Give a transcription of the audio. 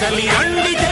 காதலி அன்பித